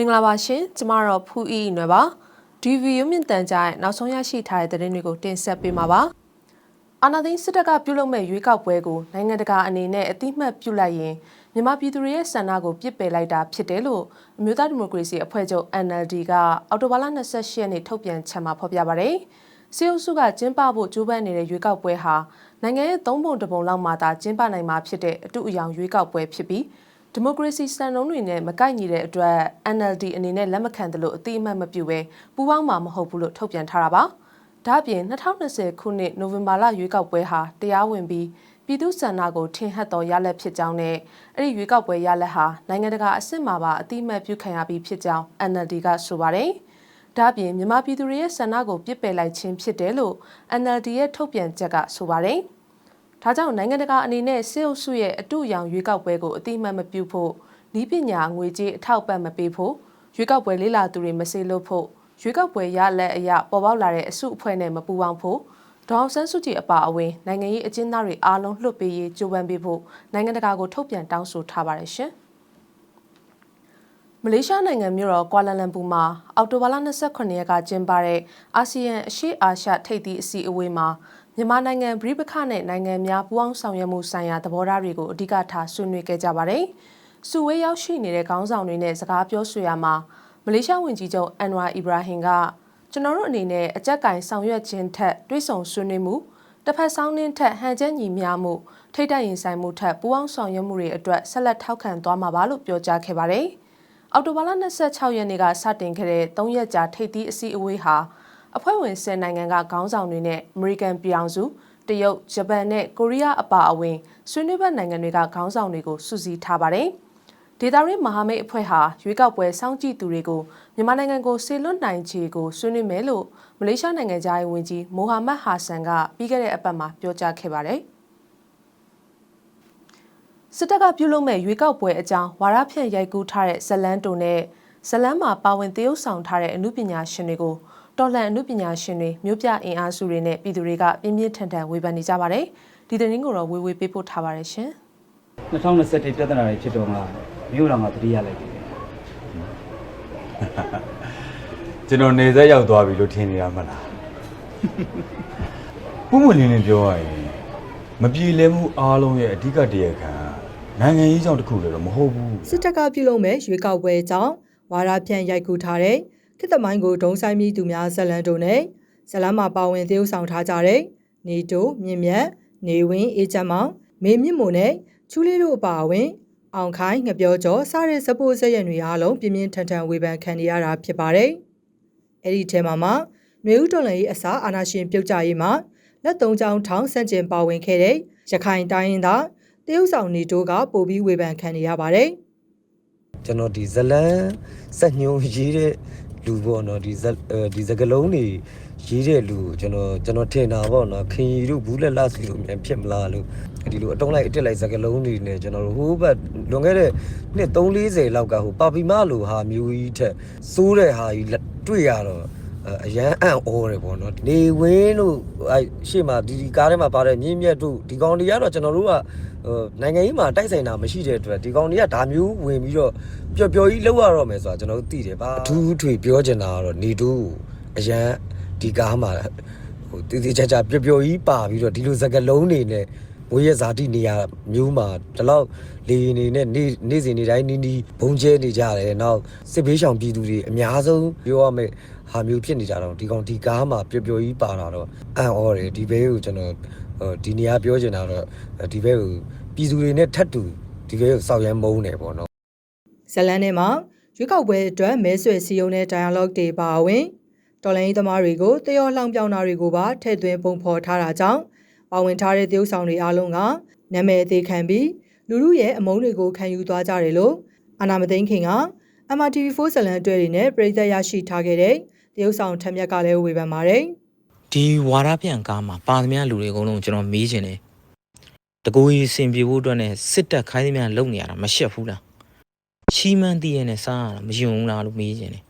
မင်္ဂလာပါရှင်ကျမတော့ဖူးအီနွယ်ပါဒီဗီယိုမြင့်တန်ကြားရဲ့နောက်ဆုံးရရှိထားတဲ့သတင်းတွေကိုတင်ဆက်ပေးမှာပါအာနာသိန်းစစ်တပ်ကပြုလုပ်မဲ့ရွေးကောက်ပွဲကိုနိုင်ငံတကာအနေနဲ့အတိမတ်ပြုလိုက်ရင်မြန်မာပြည်သူတွေရဲ့ဆန္ဒကိုပြစ်ပယ်လိုက်တာဖြစ်တယ်လို့အမျိုးသားဒီမိုကရေစီအဖွဲ့ချုပ် NLD ကအော်တိုဘာလ28ရက်နေ့ထုတ်ပြန်ချက်မှာဖော်ပြပါတယ်စီအုပ်စုကကျင်းပဖို့ကြိုးပမ်းနေတဲ့ရွေးကောက်ပွဲဟာနိုင်ငံရဲ့သုံးပုံတစ်ပုံလောက်မှသာကျင်းပနိုင်မှာဖြစ်တဲ့အတူအယောင်ရွေးကောက်ပွဲဖြစ်ပြီး ဒီမိုကရေစီစံနှုန်းတွေနဲ့မကိုက်ညီတဲ့အတွက် NLD အနေနဲ့လက်မခံတယ်လို့အတိအမှတ်မပြုဘဲပူးပေါင်းမှာမဟုတ်ဘူးလို့ထုတ်ပြန်ထားတာပါ။ဒါ့အပြင်2020ခုနှစ်နိုဝင်ဘာလရွေးကောက်ပွဲဟာတရားဝင်ပြီးပြည်သူ့ဆန္ဒကိုထင်ဟပ်တော်ရလက်ဖြစ်ကြောင်းနဲ့အဲ့ဒီရွေးကောက်ပွဲရလက်ဟာနိုင်ငံတကာအဆင့်မှာပါအတိအမှတ်ပြုခံရပြီးဖြစ်ကြောင်း NLD ကဆိုပါတယ်။ဒါ့အပြင်မြန်မာပြည်သူတွေရဲ့ဆန္ဒကိုပြစ်ပယ်လိုက်ခြင်းဖြစ်တယ်လို့ NLD ရဲ့ထုတ်ပြန်ချက်ကဆိုပါတယ်။ ဒါကြောင့်နိုင်ငံတကာအနေနဲ့စစ်အုပ်စုရဲ့အတူရောင်ရွေးကောက်ပွဲကိုအတိအမှတ်မပြုဖို့ဤပညာငွေကြေးအထောက်ပံ့မပေးဖို့ရွေးကောက်ပွဲလေးလာသူတွေမစေလို့ဖို့ရွေးကောက်ပွဲရလက်အရပေါ်ပေါက်လာတဲ့အစုအဖွဲ့နဲ့မပူးပေါင်းဖို့ဒေါအောင်ဆန်းစုကြည်အပါအဝင်နိုင်ငံရေးအကျဉ်းသားတွေအားလုံးလွှတ်ပေးရေးကြိုးပမ်းပေးဖို့နိုင်ငံတကာကိုထုတ်ပြန်တောင်းဆိုထားပါတယ်ရှင်မလေးရှားနိုင်ငံမြို့တော်ကွာလာလမ်ပူမှာအောက်တိုဘာလ28ရက်ကကျင်းပတဲ့အာဆီယံအရှေ့အာရှထိပ်သီးအစည်းအဝေးမှာ မြန်မာနိုင်ငံပြည်ပခနဲ့နိုင်ငံများပူးပေါင်းဆောင်ရွက်မှုဆိုင်ရာသဘောထားတွေကိုအဓိကထားဆွေးနွေးခဲ့ကြပါတယ်။စုဝေးရောက်ရှိနေတဲ့ခေါင်းဆောင်တွေနဲ့စကားပြောဆိုရမှာမလေးရှားဝန်ကြီးချုပ်အန်ဝါအီဘရာဟင်ကကျွန်တော်တို့အနေနဲ့အကြက်ကင်ဆောင်ရွက်ခြင်းထက်တွေးဆောင်ဆွေးနွေးမှုတစ်ဖက်ဆောင်နှင်းထက်ဟန်ချက်ညီမျှမှုထိတိုက်ရင်ဆိုင်မှုထက်ပူးပေါင်းဆောင်ရွက်မှုတွေအတွက်ဆက်လက်ထောက်ခံသွားမှာပါလို့ပြောကြားခဲ့ပါတယ်။အော်တိုဘာလ26ရက်နေ့ကစတင်ခဲ့တဲ့3ရက်ကြာထိပ်သီးအစည်းအဝေးဟာ အဖွဲ့ဝင်10နိုင်ငံကခေါင်းဆောင်တွေနဲ့အမေရိကန်ပြည်အောင်စုတရုတ်ဂျပန်နဲ့ကိုရီးယားအပါအဝင်ဆွေးနွေးဘက်နိုင်ငံတွေကခေါင်းဆောင်တွေကိုစုစည်းထားပါတယ်။ဒေတာရင်းမဟာမိတ်အဖွဲ့ဟာရွေးကောက်ပွဲစောင့်ကြည့်သူတွေကိုမြန်မာနိုင်ငံကိုဆေလွတ်နိုင်ခြေကိုဆွေးနွေးမယ်လို့မလေးရှားနိုင်ငံသားရေးဝန်ကြီးမိုဟာမက်ဟာဆန်ကပြီးခဲ့တဲ့အပတ်မှာပြောကြားခဲ့ပါတယ်။စစ်တပ်ကပြုလုပ်မဲ့ရွေးကောက်ပွဲအကြောင်းဝါရဖြန့်ရိုက်ကူးထားတဲ့ဇလန်းတုံနဲ့ဇလန်းမှာပါဝင်သရုပ်ဆောင်ထားတဲ့အမှုပညာရှင်တွေကို တော်လှန်အမှုပညာရှင်တွေမြို့ပြအင်အားစုတွေနဲ့ပြည်သူတွေကပြင်းပြင်းထန်ထန်ဝေဖန်နေကြပါတယ်။ဒီသတင်းကိုတော့ဝေဝေပေးပို့ထားပါတယ်ရှင်။2021ပြဿနာတွေဖြစ်တော့ငါမြို့တော်မှာတတိယလိုက်ပြီကျွန်တော်နေဆက်ရောက်သွားပြီလို့ထင်နေတာမလားပုံမလင်းလင်းပြောရရင်မပြေလည်မှုအားလုံးရဲ့အဓိကတရားခံနိုင်ငံရေးကြောင့်တစ်ခုလည်းတော့မဟုတ်ဘူးစစ်တပ်ကပြုလုပ်မဲ့ရွေးကောက်ပွဲကြောင့်ဝါရဖြန့်ရိုက်ကူးထားတဲ့ ခေတ်သမိုင်းကိုဒုံဆိုင်မိသူများဇလန်တို့နဲ့ဇလန်မှာပါဝင်သရုပ်ဆောင်ထားကြတဲ့နေတိုမြင့်မြတ်နေဝင်းအေးချမ်းမောင်မေမြင့်မို့နဲ့ချူလေးတို့အပါအဝင် အောင်ခိုင်ငပြောကျော်စတဲ့စပိုးဆက်ရံတွေအားလုံးပြင်းပြင်းထန်ထန်ဝေဖန်ခံနေရတာဖြစ်ပါတယ်။အဲ့ဒီထဲမှာမှຫນွေဦးတော်လှန်ရေးအစာအာဏာရှင်ပြုတ်ကြရေးမှာလက်သုံးချောင်းထောင်ဆန့်ကျင်ပါဝင်ခဲ့တဲ့ရခိုင်တိုင်းရင်းသားတရုတ်ဆောင်နေတိုးကပိုပြီးဝေဖန်ခံနေရပါတယ်။ကျွန်တော်ဒီဇလန်းစက်ညုံရေးတဲ့ လူပေါ့နော်ဒီဇက်အဲဒီစကလုံးတွေရေးတဲ့လူကိုကျွန်တော်ကျွန်တော်ထင်တာပေါ့နော်ခင်ရီတို့ဘူးလက်လစီတို့မြန်ဖြစ်မလားလို့ဒီလိုအတုံးလိုက်အတက်လိုက်စကလုံးတွေနဲ့ကျွန်တော်တို့ဟိုးဘက်လွန်ခဲ့တဲ့နှစ်340လောက်ကဟိုပါပီမလိုဟာမျိုးကြီးထက်စိုးတဲ့ဟာကြီးတွေ့ရတော့အရန်အံ့ဩတယ်ပေါ့နော်နေဝင်းတို့အဲရှေ့မှာဒီဒီကားထဲမှာပါတဲ့မြင့်မြတ်တို့ဒီကောင်တွေကတော့ကျွန်တော်တို့က ဟိုနိုင်ငံရေးမှာတိုက်ဆိုင်တာမရှိတဲ့အတွက်ဒီကောင်တွေကဒါမျိုးဝင်ပြီးတော့ပျော်ပျော်ကြီးလောက်ရတော့မယ်ဆိုတာကျွန်တော်တို့သိတယ်ပါအထူးထွေပြောချင်တာကတော့နေတို့အရန်ဒီကားမှာဟိုတည်တည်ချာချာပျော်ပျော်ကြီးပါပြီးတော့ဒီလိုစကလုံးတွေနဲ့ဝေးရဇာတိနေရာမျိုးမှာဒီလောက်လေနေနဲ့နေနေ့စဉ်နေ့တိုင်းနီးနီးဘုံကျဲနေကြတယ်နောက်စစ်ဘေးရှောင်ပြည်သူတွေအများဆုံးပြောရမယ်ဟာမျိုးဖြစ်နေကြတော့ဒီကောင်ဒီကားမှာပျော်ပျော်ကြီးပါလာတော့အံ့ဩတယ်ဒီဘဲကိုကျွန်တော် ဟိုဒီနေရာပြောချင်တာတော့ဒီဘဲကိုပြည်သူတွေနဲ့ထပ်တူဒီဘဲကိုစောက်ရမ်းမုန်းတယ်ပေါ့နော်ဇလန်ထဲမှာရွေးကောက်ပွဲအတွက်မဲဆွယ်စည်းရုံးတဲ့ dialogue တွေပါဝင်တော်လိုင်းသမားတွေကိုတယောလှောင်ပြောင်တာတွေကိုပါထည့်သွင်းပုံဖော်ထားတာကြောင့်ပါဝင်ထားတဲ့သရုပ်ဆောင်တွေအားလုံးကနာမည်အသေးခံပြီးလူလူရဲ့အမုန်းတွေကိုခံယူသွားကြတယ်လို့အာနာမသိန်းခင်က MRTV4 ဇလန်အတွဲတွေနဲ့ပြည်သက်ရရှိထားခဲ့တဲ့သရုပ်ဆောင်ထက်မြက်ကလည်းဝေဖန်ပါတယ် ဒီဝါရပြန်ကားမှာပါသမျှလူတွေအကုန်လုံးကျွန်တော်မေးချင်တယ်တကူကြီးစင်ပြေဖို့အတွက်နဲ့စစ်တပ်ခိုင်းသမျှလုံနေရတာမရှက်ဘူးလားချီးမန်းတည်ရနဲ့စားရတာမယုံဘူးလားလို့မေးချင်တယ်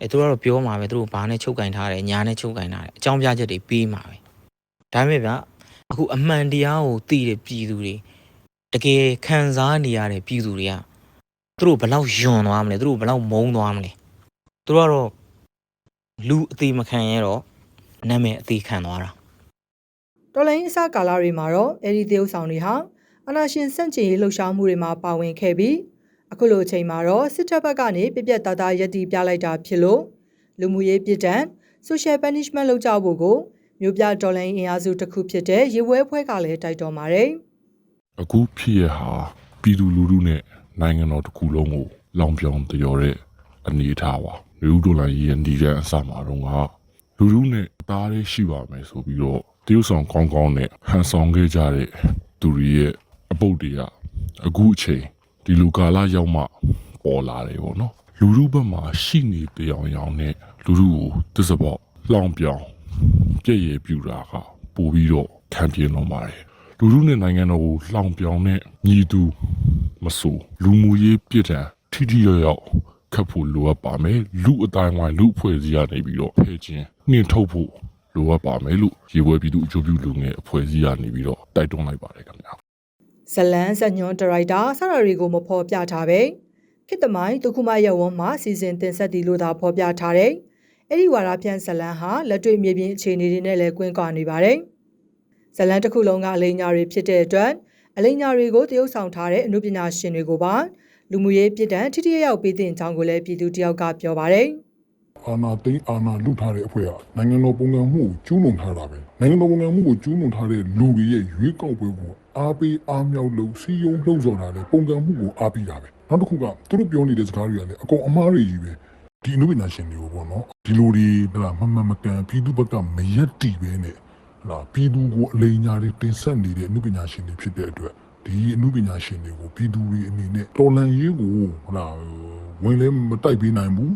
အဲသူကတော့ပြောမှာပဲသူတို့ဘာနဲ့ချုပ်ကင်ထားတယ်ညာနဲ့ချုပ်ကင်ထားတယ်အကြောင်းပြချက်တွေပေးမှာပဲဒါပေမဲ့ဗျအခုအမှန်တရားကိုသိတဲ့ပြည်သူတွေတကယ်ခံစားနေရတဲ့ပြည်သူတွေကသူတို့ဘယ်လောက်ယွန်သွားမလဲသူတို့ဘယ်လောက်မုန်းသွားမလဲသူတို့ကတော့လူအသေးမခံရတော့ နာမည်အသေးခံသွားတာတော်လိုင်းအစကာလတွေမှာတော့အဲဒီသေုပ်ဆောင်တွေဟာအနာရှင်စန့်ကျင်ရေးလှုပ်ရှားမှုတွေမှာပါဝင်ခဲ့ပြီးအခုလိုအချိန်မှာတော့စစ်တပ်ဘက်ကနေပြပြတသားရည်တည်ပြလိုက်တာဖြစ်လို့လူမှုရေးပြည်တံ social punishment လုပ်ကြဖို့ကိုမြို့ပြတော်လိုင်းအင်အားစုတစ်ခုဖြစ်တဲ့ရေဝဲဖွဲ့ကလည်းတိုက်တော်ပါတယ်အခုဖြစ်ရဟာပြည်သူလူထုနဲ့နိုင်ငံတော်တစ်ခုလုံးကိုလောင်ပြောင်တရော်တဲ့အနေအထားပါလူဒိုလာရည်ဒီတဲ့အစမှာတော့ ကလူထုနဲ့အသားလေးရှိပါမယ်ဆိုပြီးတော့တရုတ်ဆောင်ကောင်းကောင်းနဲ့ဟန်ဆောင်ခဲ့ကြတဲ့သူတွေရဲ့အပုတ်တွေကအခုအချိန်ဒီလူကာလရောက်မှပေါ်လာတယ်ပေါ့နော်လူထုဘက်မှာရှိနေတရားရောင်နဲ့လူထုကိုတစ္ဆပေါက်လောင်ပြောင်ပြည့်ရည်ပြူတာကပို့ပြီးတော့ခံပြင်းတော့ပါတယ်လူလူနဲ့နိုင်ငံတော်ကိုလှောင်ပြောင်တဲ့ညီသူမဆိုလူမှုရေးပြစ်ဒဏ်ထိထိရောက်ရောက် ခတ်ဖို့လိုအပ်ပါမယ်လူအတိုင်းဝိုင်းလူအဖွဲ့အစည်းကနေပြီးတော့ဖဲခြင်းနှင်ထုတ်ဖို့လိုအပ်ပါမယ်လို့ရေပွဲပြည်သူအကျိုးပြုလူငယ်အဖွဲ့အစည်းကနေပြီးတော့တိုက်တွန်းလိုက်ပါတယ်ခင်ဗျာဇလန်းဇညွန်ဒရိုက်တာစတာတွေကိုမဖော်ပြထားပဲခေတ္တမိုင်းဒုက္ခမရဝန်းမှာစီစဉ်တင်ဆက်သည်လို့သာဖော်ပြထားတယ်။အဲ့ဒီဝါဒဖြန့်ဇလန်းဟာလက်တွေ့မြေပြင်အခြေအနေတွေနဲ့လည်းကွင်းကွာနေပါတယ်။ဇလန်းတစ်ခုလုံးကအလိညာတွေဖြစ်တဲ့အတွက်အလိညာတွေကိုတရုပ်ဆောင်ထားတဲ့အမှုပညာရှင်တွေကိုပါ လူမှုရေးပြည်တံထိထိရောက်ပေးတဲ့အကြောင်းကိုလည်းပြည်သူတယောက်ကပြောပါတယ်။အာနာသိန်းအာနာလုထားတဲ့အဖွဲ့ကနိုင်ငံတော်ပုံကံမှုကိုကျူးလွန်ထားတာပဲနိုင်ငံတော်ပုံကံမှုကိုကျူးလွန်ထားတဲ့လူတွေရဲ့ရွေးကောက်ပွဲကိုအားပေးအားမြောက်လို့စီယုံလှုံ့ဆော်တာလေပုံကံမှုကိုအားပေးတာပဲနောက်တစ်ခုကသူတို့ပြောနေတဲ့စကားတွေကလည်းအကုန်အမားတွေကြီးပဲဒီအနုပညာရှင်တွေကိုပေါ့နော်ဒီလိုတွေဟလာမမမကန်ပြည်သူဘက်ကမရက်တီပဲနဲ့ဟလာပြည်သူကိုအလိညာတွေတင်ဆက်နေတဲ့အနုပညာရှင်တွေဖြစ်တဲ့အတွက် ဒီအနုပညာရှင်တွေကိုပြည်သူတွေအနေနဲ့တော်လန်ရေးကိုဟလာဝင်လဲမတိုက်ပေးနိုင်ဘူး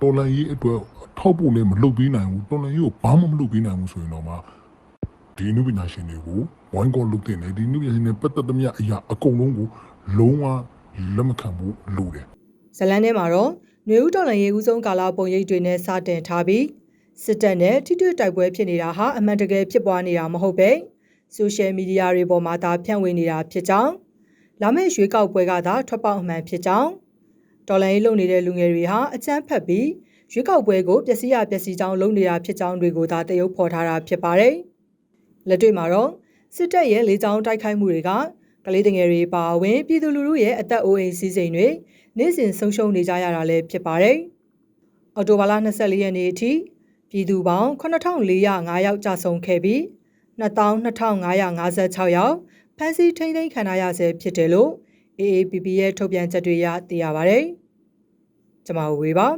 တော်လန်ရေးအတွက်ထောက်ဖို့လည်းမလုပ်ပေးနိုင်ဘူးတော်လန်ရေးကိုဘာမှမလုပ်ပေးနိုင်ဘူးဆိုရင်တော့မှဒီနုပညာရှင်တွေကိုဝိုင်းကောလုပ်တဲ့နေဒီနုပညာရှင်တွေပတ်သက်သမျှအရာအကုန်လုံးကိုလုံးဝလက်မခံဘူးလို့တယ်ဇလန်ထဲမှာတော့ຫນွေဦးတော်လှန်ရေးဦးဆုံးကာလပုံရိပ်တွေနဲ့စတင်ထားပြီးစစ်တပ်နဲ့ထိတွေ့တိုက်ပွဲဖြစ်နေတာဟာအမှန်တကယ်ဖြစ်ပွားနေတာမဟုတ်ပဲ ဆိုရှယ်မီဒီယာတွေပေါ်မှာသာဖြန့်ဝေနေတာဖြစ်ကြောင်းလာမယ့်ရွေးကောက်ပွဲကသာထွက်ပေါက်အမှန်ဖြစ်ကြောင်းတော်လှန်ရေးလုပ်နေတဲ့လူငယ်တွေဟာအကြမ်းဖက်ပြီးရွေးကောက်ပွဲကိုပျက်စီးရပျက်စီးကြောင်းလုပ်နေတာဖြစ်ကြောင်းတွေကိုသာတရုပ်ဖော်ထားတာဖြစ်ပါတယ်လက်တွေ့မှာတော့စစ်တပ်ရဲ့လေကြောင်းတိုက်ခိုက်မှုတွေကကလေးငယ်တွေပါဝင်ပြည်သူလူထုရဲ့အသက်အိုးအိမ်စီးစိမ်တွေနေ့စဉ်ဆုံးရှုံးနေကြရတာလည်းဖြစ်ပါတယ်။အော်တိုဘာလ24ရက်နေ့အထိပြည်သူပေါင်း9405ယောက်ကြာဆုံးခဲ့ပြီး 22,556ယောက်ဖမ်းဆီးထိန်းသိမ်းခံထားရဆဲဖြစ်တယ်လို့ AAPP ရဲ့ထုတ်ပြန်ချက်တွေရသိရပါတယ်။ကျွန်မဝေပါ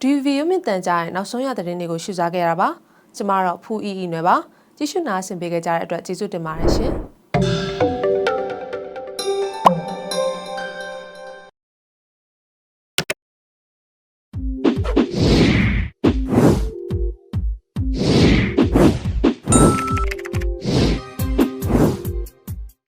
ဒီဗီယိုမြင့်တန်ကြားရဲ့နောက်ဆုံးရသတင်းတွေကိုရှုစားခဲ့ရတာပါကျမတော့ဖူးအီအီနွယ်ပါကြည့်ရှုနာဆင်ပေးကြတဲ့အတွက်ကျေးဇူးတင်ပါတယ်ရှင်